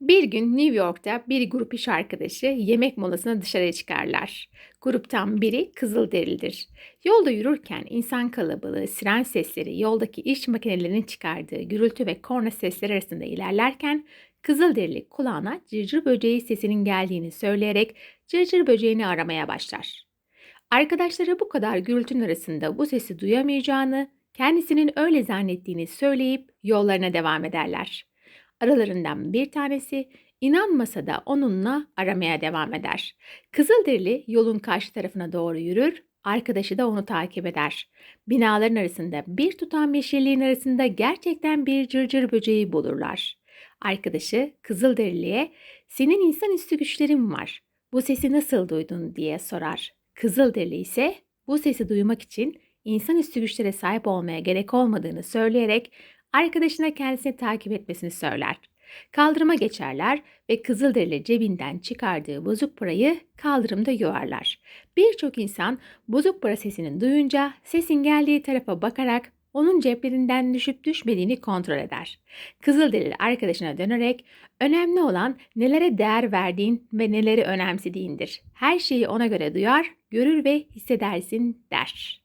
Bir gün New York'ta bir grup iş arkadaşı yemek molasına dışarıya çıkarlar. Gruptan biri Kızılderilidir. Yolda yürürken insan kalabalığı, siren sesleri, yoldaki iş makinelerinin çıkardığı gürültü ve korna sesleri arasında ilerlerken Kızılderili kulağına cırcır böceği sesinin geldiğini söyleyerek cırcır böceğini aramaya başlar. Arkadaşları bu kadar gürültünün arasında bu sesi duyamayacağını, kendisinin öyle zannettiğini söyleyip yollarına devam ederler. Aralarından bir tanesi inanmasa da onunla aramaya devam eder. Kızılderili yolun karşı tarafına doğru yürür, arkadaşı da onu takip eder. Binaların arasında bir tutam yeşilliğin arasında gerçekten bir cırcır böceği bulurlar. Arkadaşı Kızılderili'ye senin insanüstü güçlerin var. Bu sesi nasıl duydun diye sorar. Kızılderili ise bu sesi duymak için insanüstü güçlere sahip olmaya gerek olmadığını söyleyerek arkadaşına kendisini takip etmesini söyler. Kaldırıma geçerler ve Kızılderili cebinden çıkardığı bozuk parayı kaldırımda yuvarlar. Birçok insan bozuk para sesini duyunca sesin geldiği tarafa bakarak onun ceplerinden düşüp düşmediğini kontrol eder. Kızılderili arkadaşına dönerek önemli olan nelere değer verdiğin ve neleri önemsediğindir. Her şeyi ona göre duyar, görür ve hissedersin der.